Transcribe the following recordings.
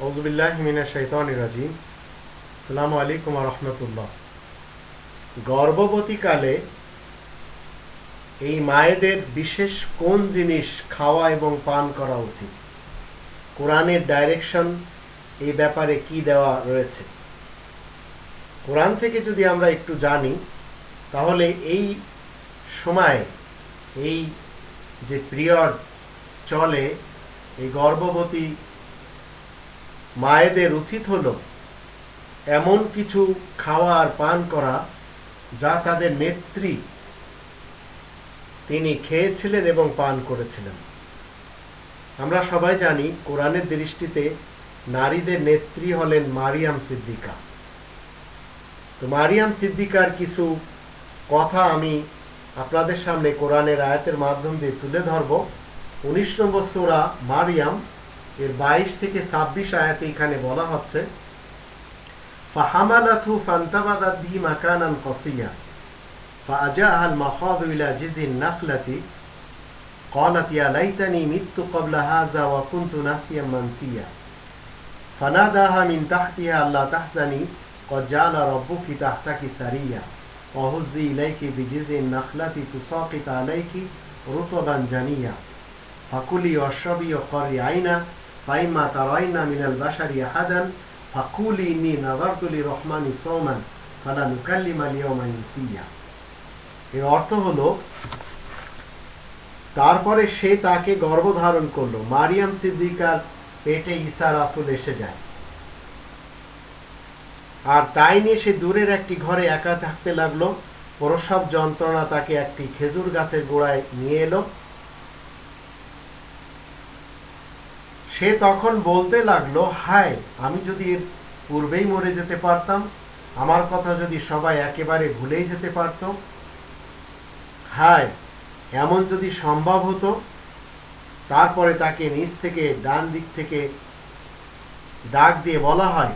রাজিম সালামু আলাইকুম রহমতুল্লাহ গর্ভবতীকালে এই মায়েদের বিশেষ কোন জিনিস খাওয়া এবং পান করা উচিত? কোরআনের ডাইরেকশন এই ব্যাপারে কি দেওয়া রয়েছে? কোরআন থেকে যদি আমরা একটু জানি, তাহলে এই সময় এই যে পিরিয়ড চলে, এই গর্ভবতী মায়েদের উচিত হল এমন কিছু খাওয়া আর পান করা যা তাদের নেত্রী তিনি খেয়েছিলেন এবং পান করেছিলেন। আমরা সবাই জানি কোরআনের দৃষ্টিতে নারীদের নেত্রী হলেন মারিয়াম সিদ্দিকা। তো মারিয়াম সিদ্দিকার কিছু কথা আমি আপনাদের সামনে কোরআনের আয়াতের মাধ্যম দিয়ে তুলে ধরব। উনিশ নম্বর সোরা মারিয়াম এর বাইশ থেকে ছাব্বিশ আয়াতে এখানে বলা হচ্ছে ফাহামালাথু ফান্তাবাদাত বিহি মাকানান কসিয়া فأجاءها المخاض إلى جذع النخلة قالت يا ليتني مت قبل هذا وكنت ناسيا منسيا فناداها من تحتها ألا تحزني قد جعل ربك تحتك سريا وهزي إليك بجذع النخلة تساقط عليك رطبا جنيا فكلي واشربي وقري عينا فإما ترين من البشر أحدا فقولي إني نظرت للرحمن صوما فلا نكلم اليوم إنسيا এর অর্থ হলো তারপরে সে তাকে গর্ভধারণ করলো মারিয়াম সিদ্দিকার পেটে ঈসা রাসুল এসে যায় আর তাই নিয়ে সে দূরের একটি ঘরে একা থাকতে লাগলো প্রসব যন্ত্রণা তাকে একটি খেজুর গাছের গোড়ায় নিয়ে এলো সে তখন বলতে লাগল, হায়, আমি যদি এর পূর্বেই মরে যেতে পারতাম, আমার কথা যদি সবাই একেবারে ভুলেই যেতে পারত, হায়, এমন যদি সম্ভব হতো, তারপরে তাকে নিচ থেকে, ডান দিক থেকে ডাক দিয়ে বলা হয়,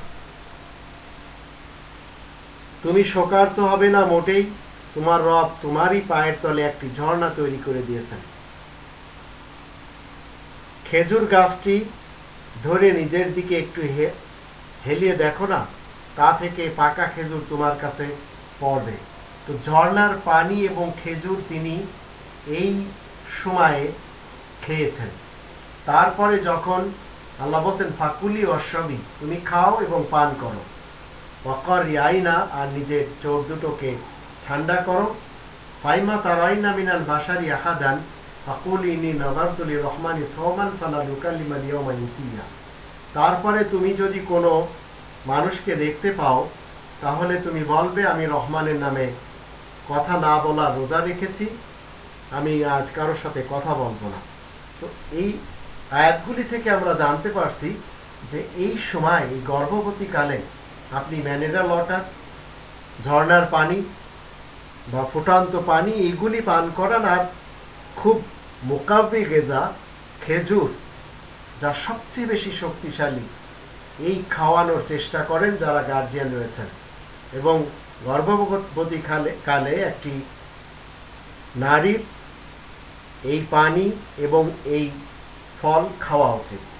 তুমি শোকার্ত হবে না মোটেই, তোমার রব তোমারই পায়ের তলে একটি ঝর্ণা তৈরি করে দিয়েছেন। খেজুর গাছটি ধরে নিজের দিকে একটু হেলিয়ে দেখো না, তা থেকে পাকা খেজুর তোমার কাছে পড়বে। তো ঝর্ণার পানি এবং খেজুর তিনি এই সময়ে খেয়েছেন। তারপরে যখন আল্লাহ বলছেন, ফাকুলি অশ্ববি, তুমি খাও এবং পান করো। অকর রিয়াইনা আর নিজের চোখ দুটোকে ঠান্ডা করো। ফাইমা তারাইনা মিনাল বাসারি আহাদান ফাকুলি ইনি নজরতুলি রহমানি সৌমান ফালা লুকালিমা লিয়মা ইনসিয়া তারপরে তুমি যদি কোনো মানুষকে দেখতে পাও, তাহলে তুমি বলবে, আমি রহমানের নামে কথা না বলা রোজা রেখেছি, আমি আজ কারোর সাথে কথা বলব না। তো এই আয়াতগুলি থেকে আমরা জানতে পারছি যে এই সময়, এই গর্ভবতী কালে আপনি ম্যানেজার ওয়াটার ঝর্নার পানি বা ফুটান্ত পানি, এইগুলি পান করান আর খুব মোকাব্বি গেজা খেজুর, যা সবচেয়ে বেশি শক্তিশালী, এই খাওয়ানোর চেষ্টা করেন যারা গার্জিয়ান রয়েছেন। এবং গর্ভবতী কালে কালে একটি নারীর এই পানি এবং এই ফল খাওয়া উচিত।